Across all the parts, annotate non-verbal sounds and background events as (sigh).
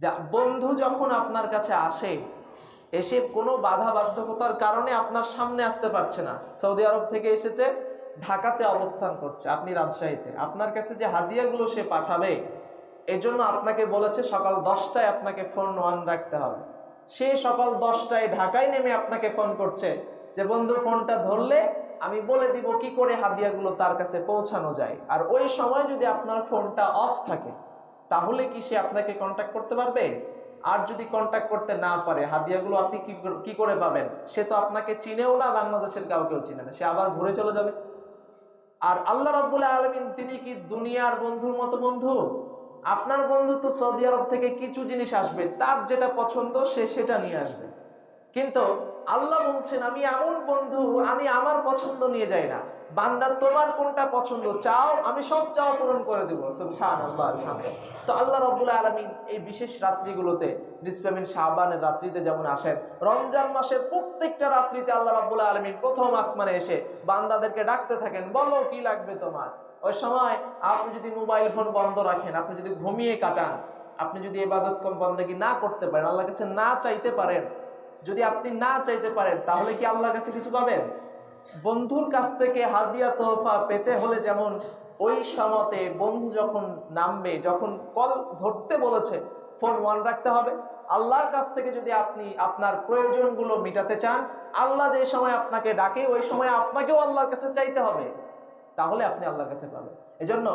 যা বন্ধু যখন আপনার কাছে আসে, এসে কোনো বাধা বাধ্যকতার কারণে আপনার সামনে আসতে পারছে না। সৌদি আরব থেকে এসেছে, ঢাকাতে অবস্থান করছে, আপনি রাজশাহীতে। আপনার কাছে যে হাদিয়াগুলো সে পাঠাবে, এজন্য আপনাকে বলেছে সকাল দশটায় আপনাকে ফোন অন রাখতে হবে। সে সকাল দশটায় ঢাকায় নেমে আপনাকে ফোন করছে যে, বন্ধু ফোনটা ধরলে আমি বলে দিব কি করে হাদিয়াগুলো তার কাছে পৌঁছানো যায়? আর ওই সময় যদি আপনার ফোনটা অফ থাকে তাহলে কি সে আপনাকে কন্ট্যাক্ট করতে পারবে? আর যদি কন্ট্যাক্ট করতে না পারে, হাদিয়াগুলো আপনি কি করে- পাবেন? সে তো আপনাকে চিনেও না, বাংলাদেশের কাউকেও চিনে না। সে আবার ঘুরে চলে যাবে। আর আল্লাহ রাব্বুল আলমিন, তিনি কি দুনিয়ার বন্ধুর মতো বন্ধু? আপনার বন্ধু তো সৌদি আরব থেকে কিছু জিনিস আসবে, তার যেটা পছন্দ সে সেটা নিয়ে আসবে। কিন্তু আল্লাহ বলছেন, আমি এমন বন্ধু, আমি আমার পছন্দ নিয়ে যাই না। বান্দা, তোমার কোনটা পছন্দ চাও, আমি সব চাও পূরণ করে দেবো। তো আল্লাহ রব্বুল আলমিন এই বিশেষ রাত্রিগুলোতে নিসপেমিন শাহবানের রাত্রিতে যেমন আসেন, রমজান মাসের প্রত্যেকটা রাত্রিতে আল্লাহ রব্বুল আলমিন প্রথম আসমানে এসে বান্দাদেরকে ডাকতে থাকেন, বলো, কি লাগবে তোমার? ওই সময় আপনি যদি মোবাইল ফোন বন্ধ রাখেন, আপনি যদি ঘুমিয়ে কাটান, আপনি যদি এবাদত কম বন্দেগি না করতে পারেন আল্লাহ কাছে না চাইতে পারেন যদি আপনি না চাইতে পারেন, তাহলে কি আল্লাহর কাছে কিছু পাবেন? বন্ধুর কাছ থেকে হাদিয়া তোহফা পেতে হলে যেমন ওই সময়তে বন্ধু যখন নামবে, যখন কল ধরতে বলেছে, ফোন ওয়ান রাখতে হবে। আল্লাহর কাছ থেকে যদি আপনি আপনার প্রয়োজনগুলো মেটাতে চান, আল্লাহ যে সময় আপনাকে ডাকে, ওই সময় আপনাকেও আল্লাহর কাছে চাইতে হবে। তাহলে আপনি আল্লাহর কাছে পাবেন। এজন্য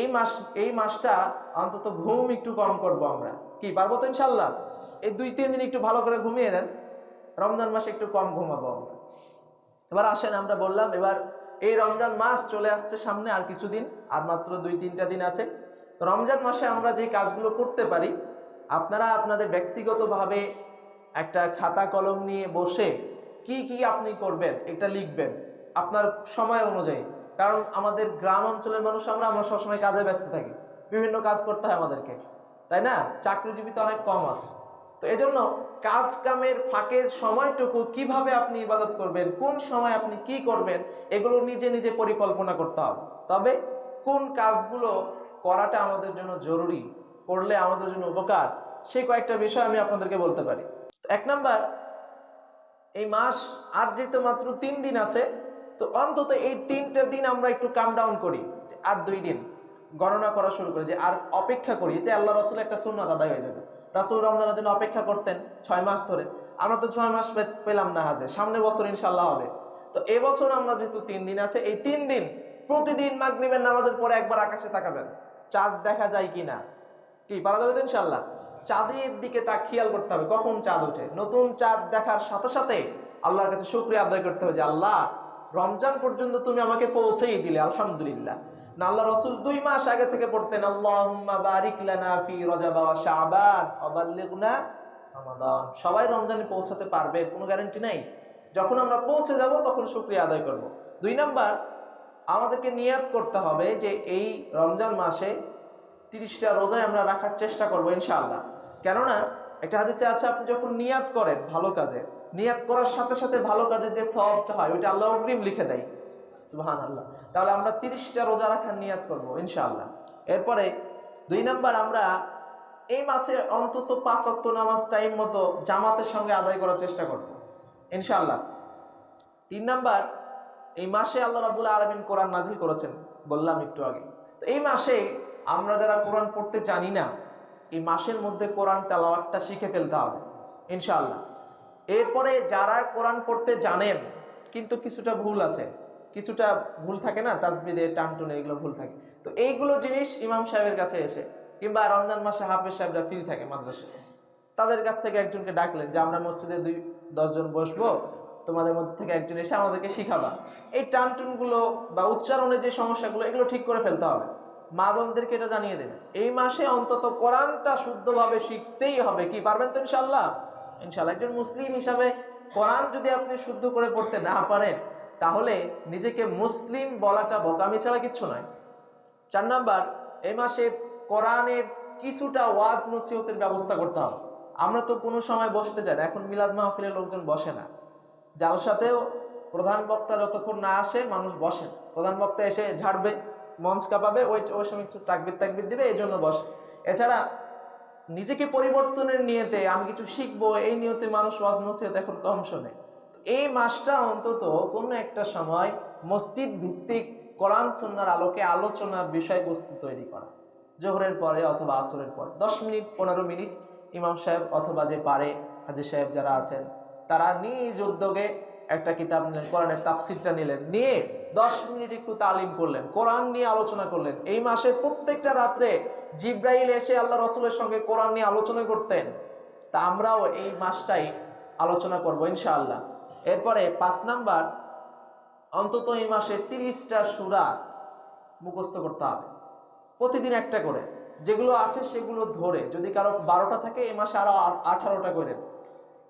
এই মাস, এই মাসটা অন্তত ঘুম একটু কম করব আমরা। কি, পারব তো ইনশাল্লাহ এই দুই, তিন দিন একটু ভালো করে ঘুমিয়ে নেন। রমজান মাসে একটু কম ঘুমাবো আমরা। এবার আসেন, আমরা বললাম, এবার এই রমজান মাস চলে আসছে সামনে আর কিছুদিন, আর মাত্র দুই, তিনটা দিন আছে। রমজান মাসে আমরা যে কাজগুলো করতে পারি, আপনারা আপনাদের ব্যক্তিগতভাবে একটা খাতা কলম নিয়ে বসে কি কি আপনি করবেন, এটা লিখবেন, আপনার সময় অনুযায়ী। কারণ আমাদের গ্রাম অঞ্চলের মানুষ আমরা আমরা সবসময় কাজে ব্যস্ত থাকি। বিভিন্ন কাজ করতে হয় আমাদেরকে। তাই না? চাকরিজীবী তো অনেক কম আছে। তো এজন্য কাজ কামের ফাঁকের সময়টুকু কীভাবে আপনি ইবাদত করবেন, কোন সময় আপনি কি করবেন, এগুলো নিজে নিজে পরিকল্পনা করতে হবে। তবে কোন কাজগুলো করাটা আমাদের জন্য জরুরি, করলে আমাদের জন্য উপকার সেই কয়েকটা বিষয় আমি আপনাদেরকে বলতে পারি। এক নাম্বার, এই মাস আর যেহেতু মাত্র তিন দিন আছে, তো অন্তত এই তিনটা দিন আমরা একটু কাম ডাউন করি আর দুই দিন গণনা করা শুরু করি, যে আর অপেক্ষা করি, এতে আল্লাহ রসুল একটা সুন্নাত আদায় হয়ে যাবে। রাসুল রমজানের জন্য অপেক্ষা করতেন ছয় মাস ধরে। আমরা তো ছয় মাস পেলাম না হাতে। সামনে বছর ইনশাল্লাহ হবে। তো এবছর আমরা যেহেতু তিন দিন আছে, এই তিন দিন প্রতিদিন মাগরিবের নামাজের পরে একবার আকাশে তাকাবেন। চাঁদ দেখা যায় কি না? কি, পারা যাবে তো ইনশাল্লাহ চাঁদের দিকে তা খেয়াল করতে হবে। কখন চাঁদ ওঠে? নতুন চাঁদ দেখার সাথে সাথে আল্লাহর কাছে শুক্রিয়া আদায় করতে হবে যে, আল্লাহ, রমজান পর্যন্ত তুমি আমাকে পৌঁছেই দিলে, আলহামদুলিল্লাহ। না, আল্লাহ রসুল দুই মাস আগে থেকে পড়তেন, আল্লাহুম্মা সবাই রমজানে পৌঁছাতে পারবে, কোনো গ্যারান্টি নাই। যখন আমরা পৌঁছে যাব, তখন শুক্রিয়া আদায় করব। দুই নাম্বার, আমাদেরকে নিয়াত করতে হবে যে এই রমজান মাসে তিরিশটা রোজায় আমরা রাখার চেষ্টা করব, ইনশাআল্লাহ। কেননা, একটা হাদিসে আছে, আপনি যখন নিয়াত করেন ভালো কাজে, নিয়াত করার সাথে সাথে ভালো কাজে যে সবটা হয়, ওইটা আল্লাহ অগ্রিম লিখে দেয়। সুবাহান আল্লাহ তাহলে আমরা তিরিশটা রোজা রাখার নিয়াত করব, ইনশাআল্লাহ। এরপরে দুই নাম্বার আমরা এই মাসে অন্তত পাঁচ অক্ত নামাজ টাইম মতো জামাতের সঙ্গে আদায় করার চেষ্টা করব, ইনশাআল্লাহ। তিন নাম্বার, এই মাসে আল্লাহ রাবুল আলমিন কোরআন নাজিল করেছেন, বললাম একটু আগে। তো এই মাসে আমরা যারা কোরআন পড়তে জানি না, এই মাসের মধ্যে কোরআন তেলাওয়াতটা শিখে ফেলতে হবে, ইনশাআল্লাহ। এরপরে যারা কোরআন পড়তে জানেন, কিন্তু কিছুটা ভুল আছে কিছুটা ভুল থাকে না, তাজবিদে, টানটুনে এগুলো ভুল থাকে। তো এইগুলো জিনিস ইমাম সাহেবের কাছে এসে কিংবা রমজান মাসে হাফেজ সাহেবরা ফ্রি থাকে মাদ্রাসায়। তাদের কাছ থেকে একজনকে ডাকলেন যে, আমরা মসজিদে দুই দশজন বসবো, তোমাদের মধ্যে থেকে একজন এসে আমাদেরকে শিখাবা। এই টানটুনগুলো বা উচ্চারণের যে সমস্যাগুলো, এগুলো ঠিক করে ফেলতে হবে। মা বোনদেরকে এটা জানিয়ে দেবেন। এই মাসে অন্তত কোরআনটা শুদ্ধভাবে শিখতেই হবে। কি, পারবেন তো ইনশাল্লাহ ইনশাল্লাহ একজন মুসলিম হিসাবে কোরআন যদি আপনি শুদ্ধ করে পড়তে না পারেন তাহলে নিজেকে মুসলিম বলাটা বোকামি ছাড়া কিচ্ছু নয়। চার নাম্বার এই মাসে কোরআনের কিছুটা ওয়াজ নসিহতের ব্যবস্থা করতে হবে। আমরা তো কোনো সময় বসতে চাই না, এখন মিলাদ মাহফিলের লোকজন বসে না। জালসাতেও প্রধান বক্তা যতক্ষণ না আসে, মানুষ বসে প্রধান বক্তা এসে ঝাড়বে, মঞ্চ কাঁপাবে, ওই ওই সময় একটু তাকবির তাকবির দিবে, এই জন্য বসে। এছাড়া নিজেকে পরিবর্তনের নিয়েতে আমি কিছু শিখব, এই নিয়তে মানুষ ওয়াজ নসিহত এখন কম শোনে। এই মাসটা অন্তত কোনো একটা সময় মসজিদ ভিত্তিক কোরআন সুন্নার আলোকে আলোচনার বিষয়বস্তু তৈরি করা। জোহরের পরে অথবা আসরের পর। দশ মিনিট, পনেরো মিনিট ইমাম সাহেব অথবা যে পারে হাজি সাহেব যারা আছেন, তারা নিজ উদ্যোগে একটা কিতাব নিলেন, কোরআনের তাফসিরটা নিলেন। নিয়ে দশ মিনিট একটু তালিম করলেন, কোরআন নিয়ে আলোচনা করলেন। এই মাসের প্রত্যেকটা রাত্রে জিব্রাইল এসে আল্লাহ রসুলের সঙ্গে কোরআন নিয়ে আলোচনা করতেন। তা আমরাও এই মাসটাই আলোচনা করব ইনশাআল্লাহ। এরপরে পাঁচ নাম্বার, অন্তত এই মাসে তিরিশটা সুরা মুখস্থ করতে হবে। প্রতিদিন একটা করে। যেগুলো আছে সেগুলো ধরে। যদি কারও বারোটা থাকে, এই মাসে আরও আ- আঠারোটা করেন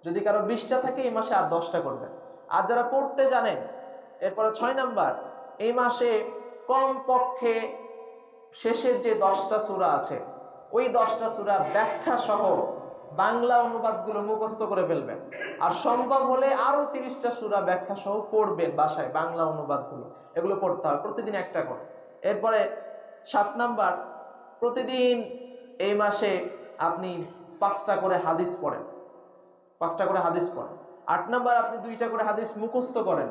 যদি কারও বিশটা থাকে, এই মাসে আর দশটা করবেন আর যারা পড়তে জানেন, এরপরে ছয় নাম্বার, এই মাসে কম পক্ষে শেষের যে দশটা সূরা আছে, ওই দশটা সূরা ব্যাখ্যা সহ বাংলা অনুবাদগুলো মুখস্থ করে ফেলবেন। আর সম্ভব হলে আরও তিরিশটা সুরা ব্যাখ্যা সহ পড়বেন বাসায় বাংলা অনুবাদগুলো। এগুলো পড়তে হবে প্রতিদিন একটা করে। এরপরে সাত নাম্বার, প্রতিদিন এই মাসে আপনি পাঁচটা করে হাদিস পড়েন। পাঁচটা করে হাদিস পড়েন। আট নাম্বার, আপনি দুইটা করে হাদিস মুখস্থ করেন।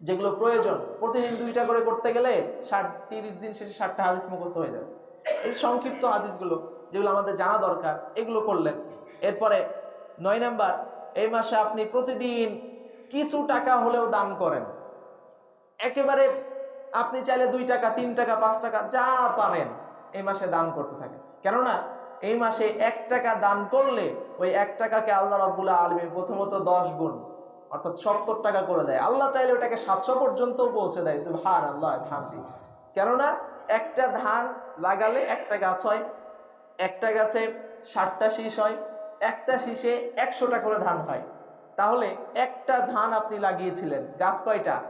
যেগুলো প্রয়োজন, প্রতিদিন দুইটা করে করতে গেলে ষাট, তিরিশ দিন শেষে ষাটটা হাদিস মুখস্থ হয়ে যাবে। এই সংক্ষিপ্ত হাদিসগুলো যেগুলো আমাদের জানা দরকার, এগুলো করলেন। এরপরে নয় নাম্বার, এই মাসে আপনি প্রতিদিন কিছু টাকা হলেও দান করেন। একেবারে আপনি চাইলে দুই টাকা, তিন টাকা, পাঁচ টাকা যা পারেন এই মাসে দান করতে থাকেন। কেননা এই মাসে এক টাকা দান করলে ওই এক টাকাকে আল্লাহ রব্বুল্লাহ আলমী প্রথমত দশ গুণ, অর্থাৎ সত্তর টাকা করে দেয়। আল্লাহ চাইলে ওটাকে সাতশো পর্যন্ত পৌঁছে দেয় হার আল্লাহ হামদি কেননা একটা ধান লাগালে একটা গাছ হয়, একটা গাছে ষাটটা শীষ হয়, একটা শীষে একশোটা করে ধান হয়। তাহলে একটা ধান আপনি লাগিয়েছিলেন, গাছ কয়টা?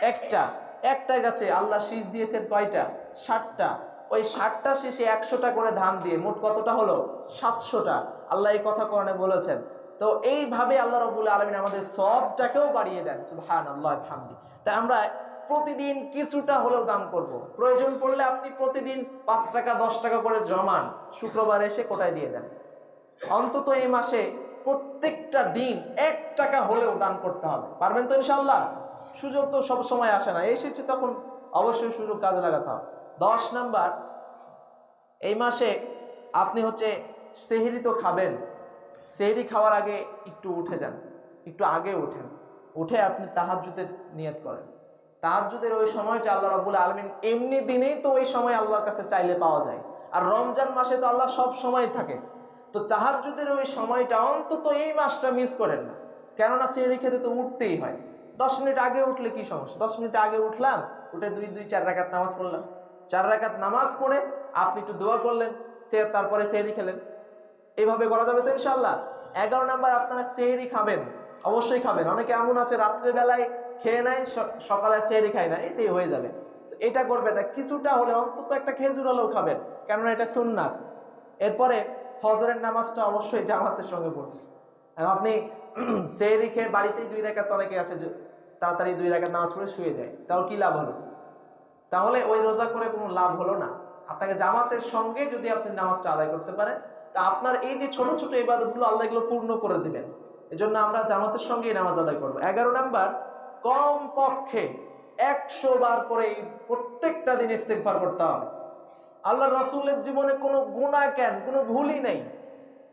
একটা। একটা গাছে আল্লাহ শীষ দিয়েছেন কয়টা? ষাটটা। ওই ষাটটা শীষে একশোটা করে ধান দিয়ে মোট কতটা হলো? সাতশোটা। আল্লাহ এই কথা করণে বলেছেন। তো এইভাবে আল্লাহ রবুল্লা আলমিন আমাদের সবটাকেও বাড়িয়ে দেন। সুবহান আল্লাহ হামদি। তাই আমরা প্রতিদিন কিছুটা হলেও দান করব। প্রয়োজন পড়লে আপনি প্রতিদিন পাঁচ টাকা, দশ টাকা করে জমান। শুক্রবার এসে কোটায় দিয়ে দেন। অন্তত এই মাসে প্রত্যেকটা দিন এক টাকা হলেও দান করতে হবে। পারবেন তো ইনশাল্লাহ সুযোগ তো সব সময় আসে না। এসেছে তখন অবশ্যই সুযোগ কাজে লাগাতে হবে। দশ নাম্বার, এই মাসে আপনি হচ্ছে সেহরি তো খাবেন। সেহরি খাওয়ার আগে একটু উঠে যান। একটু আগে ওঠেন উঠে আপনি তাহাজ্জুদের নিয়ত করেন। তাহাজ্জুদের ওই সময়টা আল্লাহ রাব্বুল আলমিন এমনি দিনেই তো ওই সময় আল্লাহর কাছে চাইলে পাওয়া যায়। আর রমজান মাসে তো আল্লাহ সব সময় থাকে। তো তাহাজ্জুদের ওই সময়টা অন্তত এই মাসটা মিস করেন না। কেননা সেহরি খেতে তো উঠতেই হয়। দশ মিনিট আগে উঠলে কি সমস্যা? দশ মিনিট আগে উঠলাম, উঠে দুই দুই, চার রাকাত নামাজ পড়লাম। চার রাকাত নামাজ পড়ে আপনি একটু দোয়া করলেন, সে তারপরে সেহরি খেলেন। এইভাবে করা যাবে তো ইনশাল্লাহ এগারো নাম্বার আপনারা সেহরি খাবেন, অবশ্যই খাবেন। অনেকে এমন আছে রাত্রে বেলায় খেয়ে স- সকালে সেহরি খায় না এতেই হয়ে যাবে। তো এটা করবেন না, কিছুটা হলে অন্তত একটা খেজুর হলেও খাবেন, কেননা এটা সুন্নাত। এরপরে ফজরের নামাজটা অবশ্যই জামাতের সঙ্গে পড়বেন আর আপনি (clears throat) সেহরি খেয়ে বাড়িতেই দুই রেখাত অনেকে আছে তাড়াতাড়ি দুই রেখাত নামাজ পড়ে শুয়ে যায়, তাও কি লাভ হলো? তাহলে ওই রোজা করে কোনো লাভ হলো না। আপনাকে জামাতের সঙ্গে যদি আপনি নামাজটা আদায় করতে পারেন, তা আপনার এই যে ছোট ছোট ইবাদতগুলো আল্লাহ এগুলো পূর্ণ করে দিবেন। এজন্য আমরা জামাতের সঙ্গেই নামাজ আদায় করব। এগারো নাম্বার কম পক্ষে একশো বার করে প্রত্যেকটা দিন ইস্তেগফার করতে হবে। আল্লাহ রাসূলের জীবনে কোনো গুণা কেন, কোনো ভুলই নেই।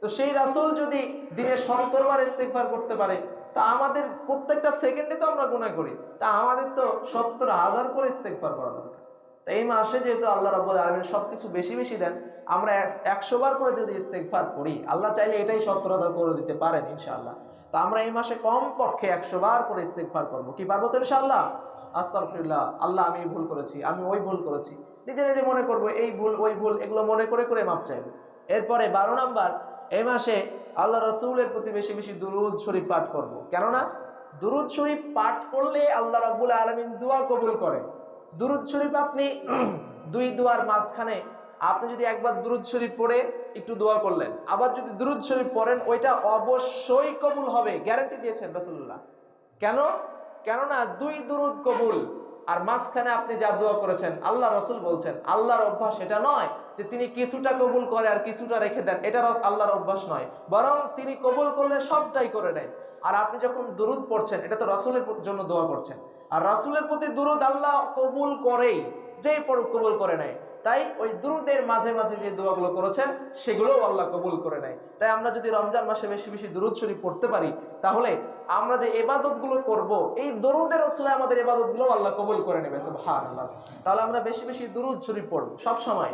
তো সেই রাসূল যদি দিনে সত্তর বার ইস্তেগফার করতে পারে, তা আমাদের প্রত্যেকটা সেকেন্ডে তো আমরা গুণা করি। তা আমাদের তো সত্তর হাজার করে ইস্তেগফার করা দরকার। তো এই মাসে যেহেতু আল্লাহ রাব্বুল আলামিন সবকিছু বেশি বেশি দেন, আমরা একশো বার করে যদি ইস্তেগফার করি, আল্লাহ চাইলে এটাই সত্তর হাজার করে দিতে পারেন ইনশাআল্লাহ। তো আমরা এই মাসে কম পক্ষে একশো বার করে ইস্তেগফার করব। কি পারব তো ইনশাআল্লাহ? আস্তাগফিরুল্লাহ, আল্লাহ আমি এই ভুল করেছি, আমি ওই ভুল করেছি। নিজে নিজে মনে করব, এই ভুল, ওই ভুল, এগুলো মনে করে করে মাপ চাইব। এরপরে বারো নাম্বার এই মাসে আল্লাহ রসুলের প্রতি বেশি বেশি দুরুদ শরীফ পাঠ করব। কেননা দুরুদ শরীফ পাঠ করলে আল্লাহ রাব্বুল আলমিন দোয়া কবুল করে। দুরুদ শরীফ আপনি (clears throat) দুই দুয়ার মাঝখানে আপনি যদি একবার দুরুদ শরীফ পড়ে, একটু দোয়া করলেন। আবার যদি দুরুদ শরীফ পড়েন, ওইটা অবশ্যই কবুল হবে। গ্যারান্টি দিয়েছেন রসুল্লাহ কেন? কেননা দুই দুরুদ কবুল, আর মাঝখানে আপনি যা দোয়া করেছেন, আল্লাহ রসুল বলছেন, আল্লাহর অভ্যাস এটা নয় যে তিনি কিছুটা কবুল করে আর কিছুটা রেখে দেন। এটা রস আল্লাহর অভ্যাস নয়। বরং তিনি কবুল করলে সবটাই করে নেয়। আর আপনি যখন দুরুদ পড়ছেন, এটা তো রাসূলের জন্য দোয়া করছেন। আর রাসূলের প্রতি দুরুদ আল্লাহ কবুল করেই, যেই পড়ুক কবুল করে নেয়। তাই ওই দুরুদের মাঝে মাঝে যে দোয়াগুলো করেছেন, সেগুলোও আল্লাহ কবুল করে নেয়। তাই আমরা যদি রমজান মাসে বেশি বেশি দুরুদ শরীফ পড়তে পারি, তাহলে আমরা যে এবাদতগুলো করব, এই দরুদের রসলে আমাদের এবাদতগুলো আল্লাহ কবুল করে নেবে, সুবহানাল্লাহ। তাহলে আমরা বেশি বেশি দুরুদ শরীফ পড়ব। সব সময়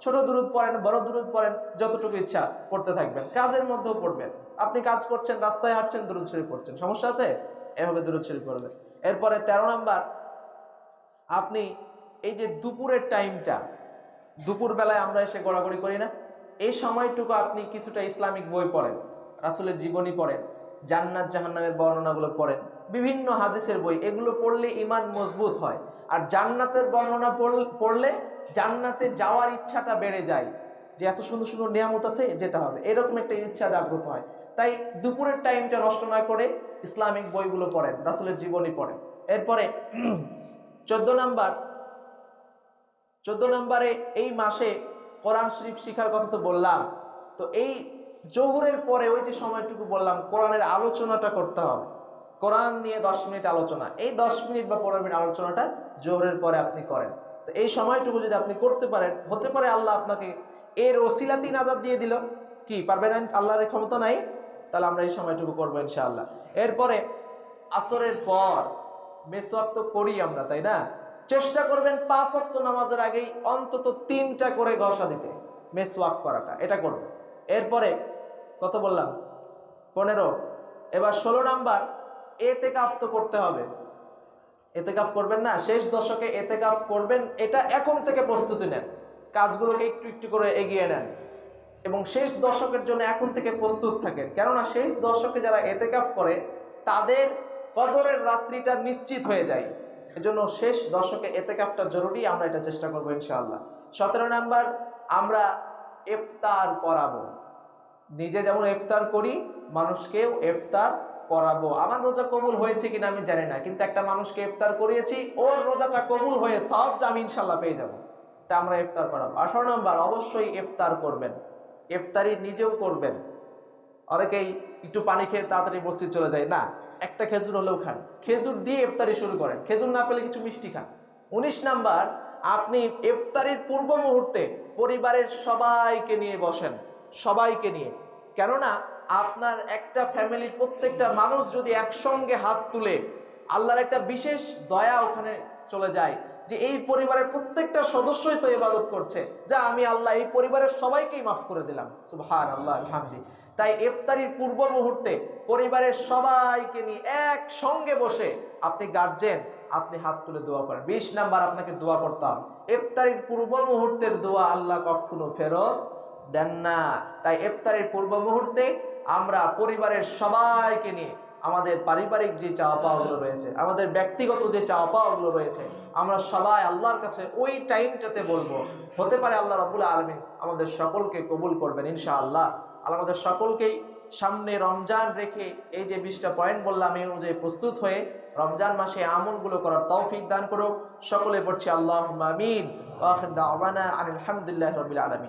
ছোট দুরুদ পড়েন, বড় দুরুদ পড়েন, যতটুকু ইচ্ছা পড়তে থাকবেন। কাজের মধ্যেও পড়বেন। আপনি কাজ করছেন, রাস্তায় হাঁটছেন, দুরুদ শরীফ পড়ছেন। সমস্যা আছে? এভাবে দুরুদ শরীফ পড়বেন। এরপরে তেরো নাম্বার, আপনি এই যে দুপুরের টাইমটা দুপুর বেলায় আমরা এসে গড়াগড়ি করি না। এই সময়টুকু আপনি কিছুটা ইসলামিক বই পড়েন, রাসুলের জীবনী পড়েন, জান্নাত জাহান্নামের বর্ণনাগুলো পড়েন, বিভিন্ন হাদিসের বই, এগুলো পড়লে ইমান মজবুত হয়। আর জান্নাতের বর্ণনা পড়লে জান্নাতে যাওয়ার ইচ্ছাটা বেড়ে যায়। যে এত সুন্দর সুন্দর নিয়ামত আছে, যেতে হবে। এরকম একটা ইচ্ছা জাগ্রত হয়। তাই দুপুরের টাইমটা নষ্ট না করে ইসলামিক বইগুলো পড়েন, রাসুলের জীবনী পড়েন। এরপরে, (clears throat) চোদ্দ নাম্বার চোদ্দ নম্বরে এই মাসে কোরআন শরীফ শিখার কথা তো বললাম। তো এই জোহরের পরে ওই যে সময়টুকু বললাম, কোরআনের আলোচনাটা করতে হবে। কোরআন নিয়ে দশ মিনিট আলোচনা। এই দশ মিনিট বা পনেরো মিনিট আলোচনাটা জোহরের পরে আপনি করেন। তো এই সময়টুকু যদি আপনি করতে পারেন, হতে পারে আল্লাহ আপনাকে এর ওসিলাতি নাজাদ দিয়ে দিল। কি পারবেন? আল্লাহর ক্ষমতা নাই? তাহলে আমরা এই সময়টুকু করব ইনশাআল্লাহ। এরপরে আসরের পর, মেসওয়াক তো করি আমরা, তাই না? চেষ্টা করবেন পাঁচ অক্ত নামাজের আগেই অন্তত তিনটা করে ঘষা দিতে, মেসওয়াক করাটা, এটা করবেন। এরপরে, কত বললাম? পনেরো। এবার ষোলো নাম্বার এতে কাফ তো করতে হবে। এতে কাফ করবেন না, শেষ দশকে এতে কাফ করবেন, এটা এখন থেকে প্রস্তুতি নেন। কাজগুলোকে একটু একটু করে এগিয়ে নেন। এবং শেষ দশকের জন্য এখন থেকে প্রস্তুত থাকেন। কেননা শেষ দশকে যারা এতে কাফ করে, তাদের কদরের রাত্রিটা নিশ্চিত হয়ে যায়। এজন্য শেষ দশকে এতেকাফটা জরুরি, আমরা এটা চেষ্টা করব ইনশাআল্লাহ। সতেরো নাম্বার, আমরা এফতার করাবো। নিজে যেমন ইফতার করি, মানুষকেও ইফতার করাবো। আমার রোজা কবুল হয়েছে কিনা আমি জানি না, কিন্তু একটা মানুষকে ইফতার করিয়েছি, ওর রোজাটা কবুল হয়ে সবটা আমি ইনশাল্লাহ পেয়ে যাব। তা আমরা ইফতার করাবো। আঠারো নম্বর, অবশ্যই ইফতার করবেন। ইফতারি নিজেও করবেন। অনেকেই একটু পানি খেয়ে তাড়াতাড়ি মসজিদ চলে যায়। না একটা খেজুর হলেও খান। খেজুর দিয়ে ইফতারি শুরু করেন। খেজুর না পেলে কিছু মিষ্টি খান। উনিশ নাম্বার, আপনি ইফতারির পূর্ব মুহূর্তে পরিবারের সবাইকে নিয়ে বসেন। সবাইকে নিয়ে। কেননা, আপনার একটা ফ্যামিলির প্রত্যেকটা মানুষ যদি একসঙ্গে হাত তুলে আল্লাহর একটা বিশেষ দয়া ওখানে চলে যায় যে এই পরিবারের প্রত্যেকটা সদস্যই তো ইবাদত করছে, যা আমি আল্লাহ এই পরিবারের সবাইকেই মাফ করে দিলাম। সুবহান আল্লাহ হামদি তাই ইফতারির পূর্ব মুহূর্তে পরিবারের সবাইকে নিয়ে একসঙ্গে বসে আপনি গার্জেন, আপনি হাত তুলে দোয়া করেন। বিশ নাম্বার আপনাকে দোয়া করতাম ইফতারির পূর্ব মুহূর্তের দোয়া আল্লাহ কখনো ফেরত দেন না। তাই ইফতারির পূর্ব মুহূর্তে আমরা পরিবারের সবাইকে নিয়ে আমাদের পারিবারিক যে চাওয়া পাওয়াগুলো রয়েছে, আমাদের ব্যক্তিগত যে চাওয়া পাওয়াগুলো রয়েছে, আমরা সবাই আল্লাহর কাছে ওই টাইমটাতে বলব। হতে পারে আল্লাহ রাবুল আলমিন আমাদের সকলকে কবুল করবেন ইনশাআল্লাহ। আল্লাহ আমাদের সকলকেই সামনে রমজান রেখে এই যে বিশটা পয়েন্ট বললাম, এই অনুযায়ী প্রস্তুত হয়ে রমজান মাসে আমলগুলো করার তৌফিক দান করুক। সকলে পড়ছি আল্লাহ আমিন। আলহামদুলিল্লাহ রবিল আলমিন।